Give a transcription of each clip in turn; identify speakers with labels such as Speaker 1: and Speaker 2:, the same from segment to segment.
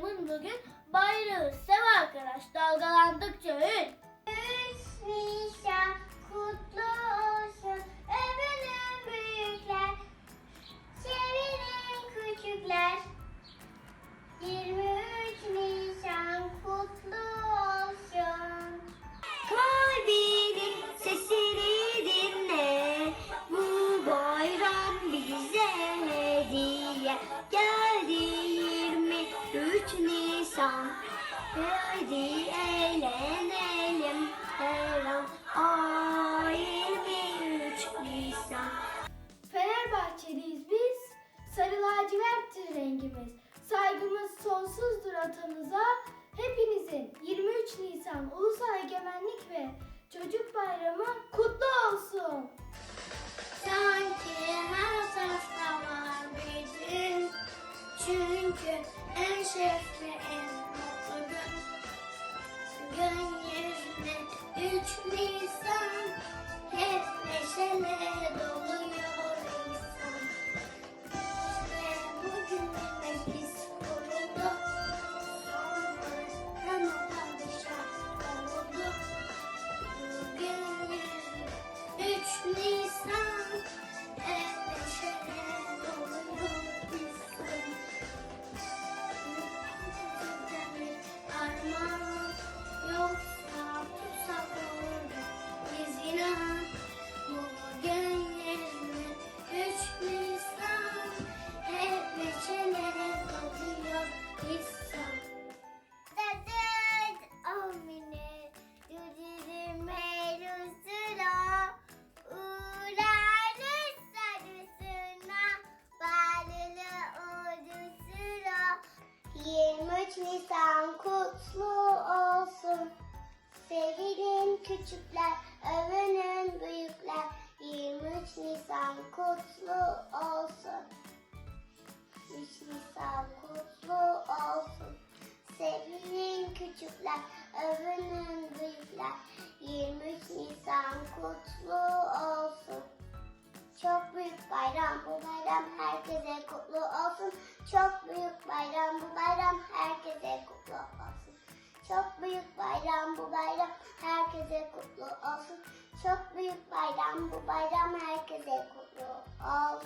Speaker 1: Kevin Çocuk bayramı kutlu olsun. Sanki her safta var bir gün. Çünkü en şevkli en mutlu gün. Gün yüzüne üç Nisan hep neşeli. of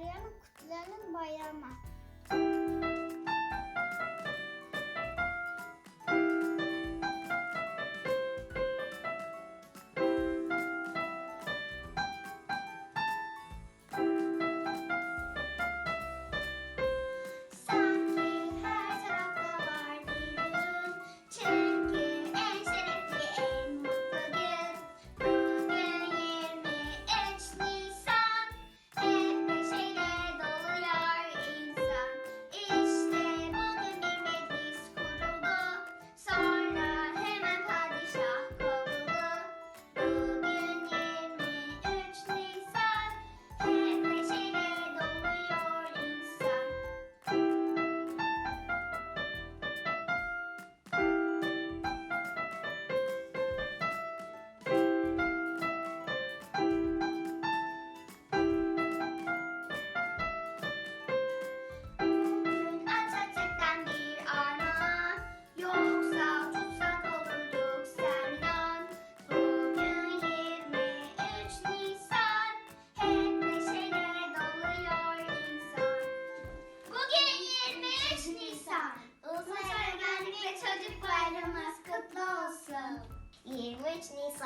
Speaker 1: Arayalım kutuların bayramı.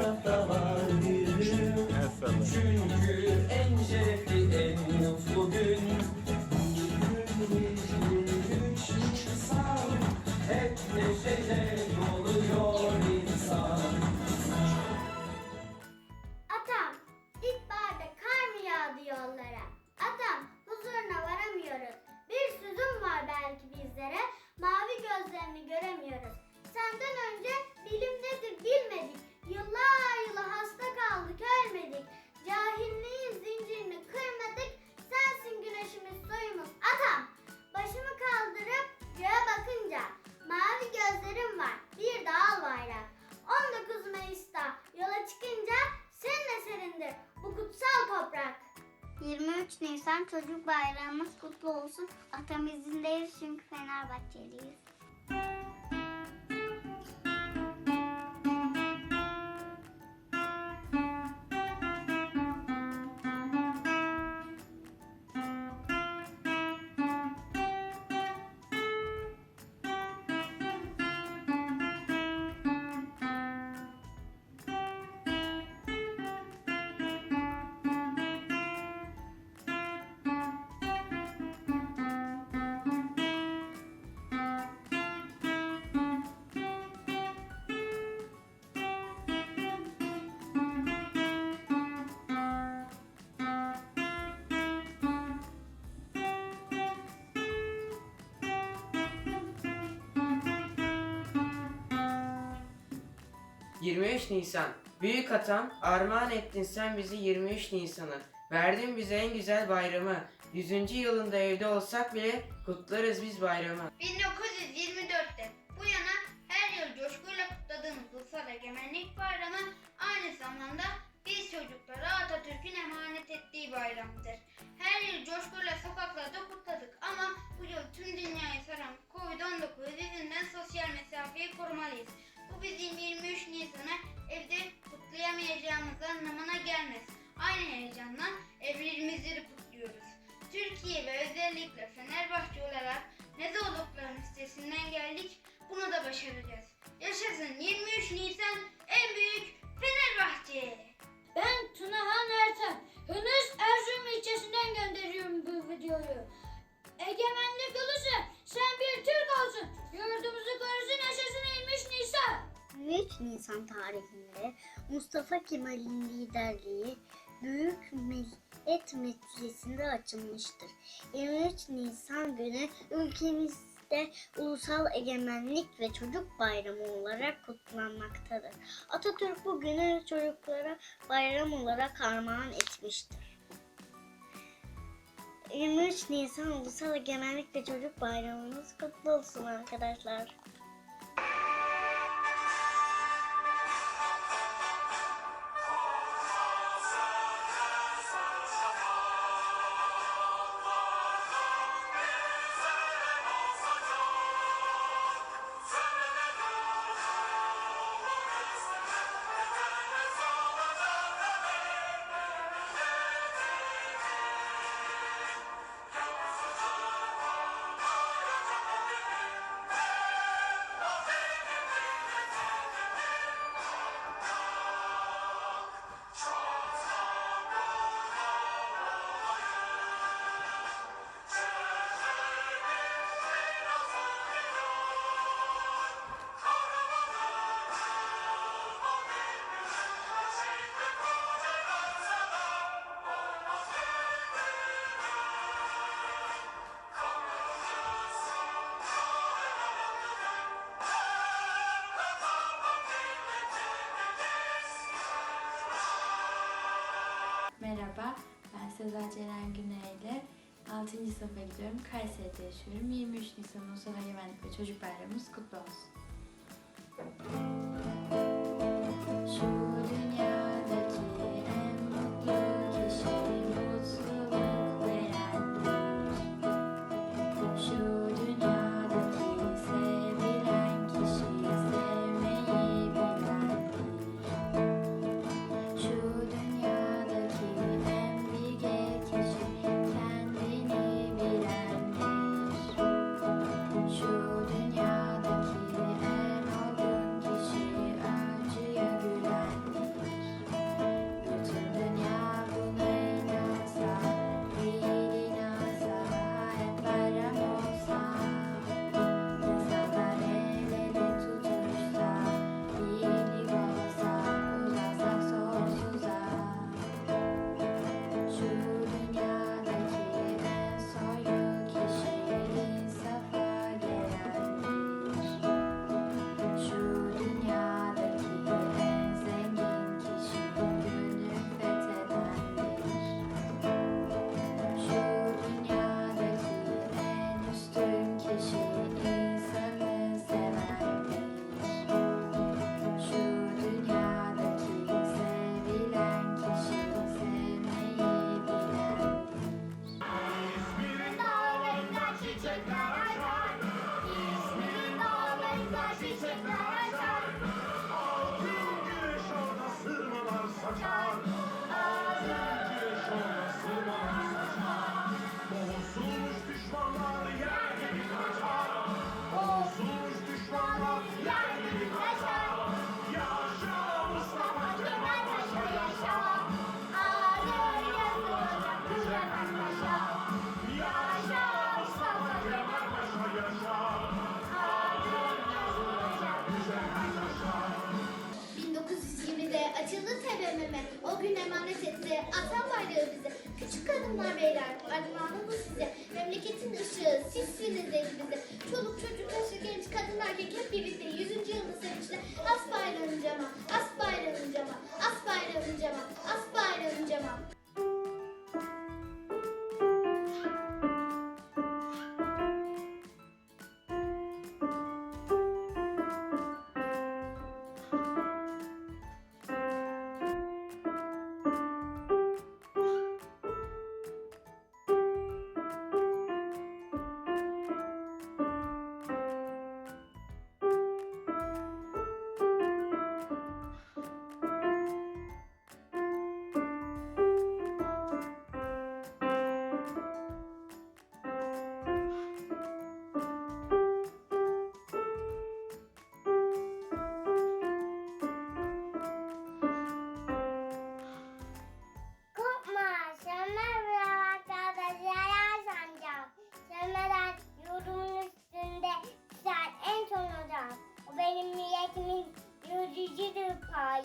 Speaker 2: tarafta var bir düğüm Çünkü en şerefli
Speaker 1: Efendim çocuk bayramımız kutlu olsun. Atam izindeyiz çünkü Fenerbahçeliyiz. 23 Nisan Büyük
Speaker 3: atam armağan ettin sen bizi 23 Nisan'ı. Verdin bize en
Speaker 1: güzel bayramı. 100. yılında evde olsak bile kutlarız biz bayramı. 1924'te bu yana her yıl coşkuyla kutladığımız Ulusal Egemenlik
Speaker 4: Bayramı aynı zamanda biz çocuklara Atatürk'ün emanet ettiği bayramdır. Her yıl coşkuyla sokaklarda kutladık ama bu yıl tüm dünyayı saran COVID-19 yüzünden sosyal
Speaker 5: mesafeyi korumalıyız kutlamayacağımız anlamına gelmez. Aynı heyecanla evliliğimizi kutluyoruz. Türkiye ve özellikle Fenerbahçe olarak ne zorlukların üstesinden geldik, bunu da başaracağız. Yaşasın 23 Nisan en büyük Fenerbahçe!
Speaker 6: Ben Tunahan Ertem. Henüz Erzurum ilçesinden gönderiyorum bu videoyu. Egemenlik ulusu sen bir Türk olsun. Yurdumuzu korusun yaşasın 23 Nisan.
Speaker 1: 23 Nisan tarihinde Mustafa Kemal'in liderliği Büyük Millet Meclisi'nde açılmıştır. 23 Nisan günü ülkemizde Ulusal Egemenlik ve Çocuk Bayramı olarak kutlanmaktadır. Atatürk bu günü çocuklara bayram olarak armağan etmiştir. 23 Nisan Ulusal Egemenlik ve Çocuk Bayramımız kutlu olsun arkadaşlar.
Speaker 7: Sezen Ceren Güney'le 6. sınıfa gidiyorum. Kayseri'de yaşıyorum. 23 Nisan Ulusal Egemenlik ve Çocuk Bayramımız kutlu olsun.
Speaker 1: Evimizde. Çoluk çocuk yaşı genç kadın erkek hep birlikte. Yüzüncü yılını sevinçle. As bayrağın cama. As bayrağın cama. As bayrağın cama. As bayrağın cama.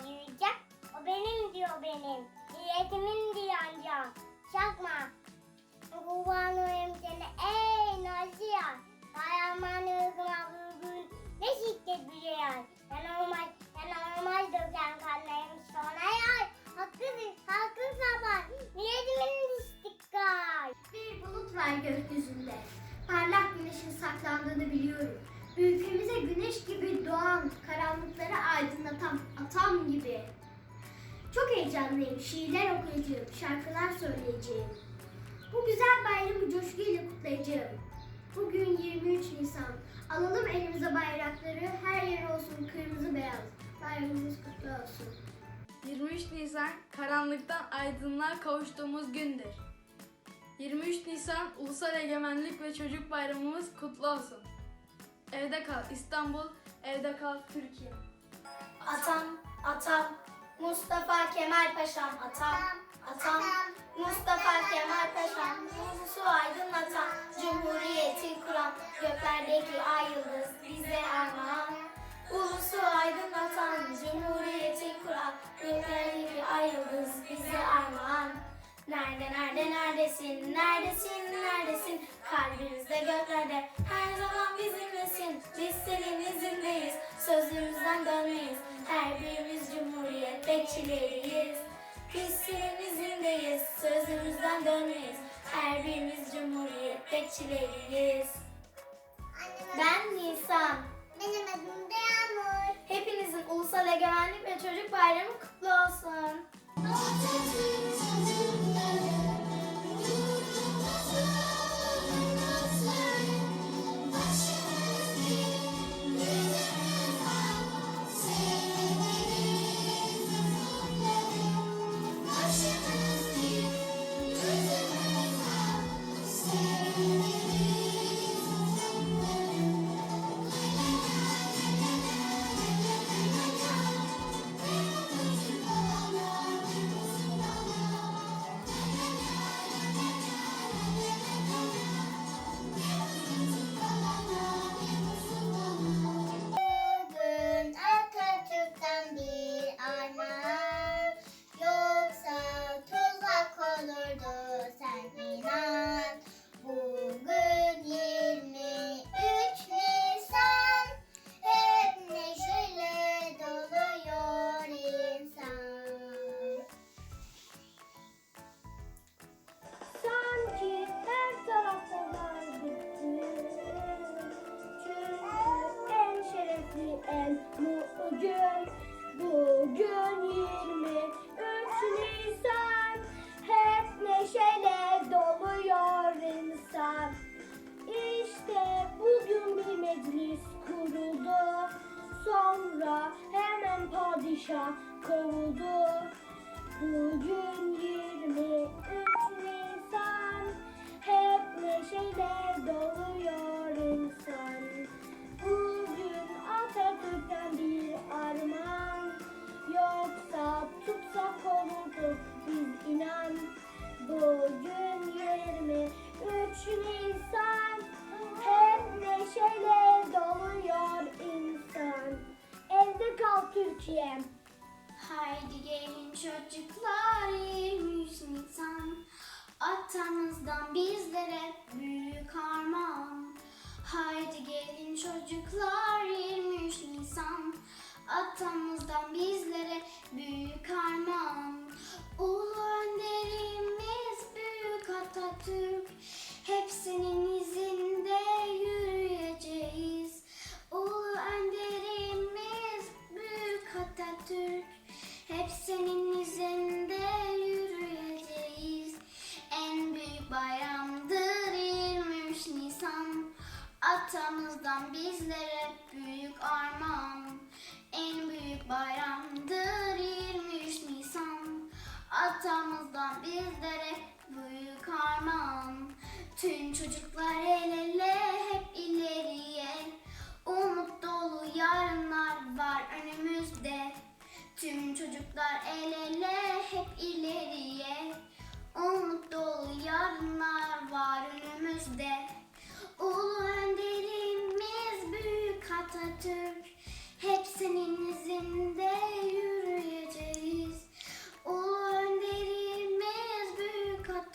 Speaker 8: Yürüyecek. O benim diyor benim. Niyetimin diyor ancak. Çakma. Kullanıyorum seni ey Nazihan. Dayanmanı ırgıma vurgun. Ne şiddet bir yer. Ben olmaz, ben olmaz döken kanlarım sonra yar. Hakkı, hakkın sabah. Niyetimin istiklal. Bir bulut var gökyüzünde. Parlak güneşin saklandığını biliyorum. Ülkemize güneş gibi doğan, karanlıkları aydınlatan atam gibi. Çok heyecanlıyım. Şiirler okuyacağım, şarkılar söyleyeceğim. Bu güzel bayramı coşkuyla kutlayacağım. Bugün 23 Nisan. Alalım elimize bayrakları, her yer olsun kırmızı beyaz. Bayramımız kutlu olsun.
Speaker 9: 23 Nisan karanlıktan aydınlığa kavuştuğumuz gündür. 23 Nisan Ulusal Egemenlik ve Çocuk Bayramımız kutlu olsun. Evde kal İstanbul, evde kal Türkiye.
Speaker 8: Atam, atam, Mustafa Kemal Paşam atam, atam, Mustafa Kemal Paşam, ulusu aydınlatan, Cumhuriyeti kuran, göklerdeki ay yıldız bize armağan. Ulusu aydınlatan, Cumhuriyeti kuran, göklerdeki ay yıldız bize armağan. Nerede, nerede, neredesin, neredesin, neredesin? Kalbimizde göklerde, her zaman bizimlesin. Biz senin izindeyiz, sözümüzden dönmeyiz. Her birimiz cumhuriyet bekçileriyiz. Biz senin izindeyiz, sözümüzden dönmeyiz. Her birimiz cumhuriyet bekçileriyiz. Ben Nisan. Benim adım da Yağmur. Hepinizin Ulusal Egemenlik ve Çocuk Bayramı kutlu olsun. Çocuklar Atamızdan bizlere büyük armağan. Tüm çocuklar el ele hep ileriye. Umut dolu yarınlar var önümüzde. Tüm çocuklar el ele hep ileriye. Umut dolu yarınlar var önümüzde. Ulu önderimiz büyük Atatürk Hepsinin izinde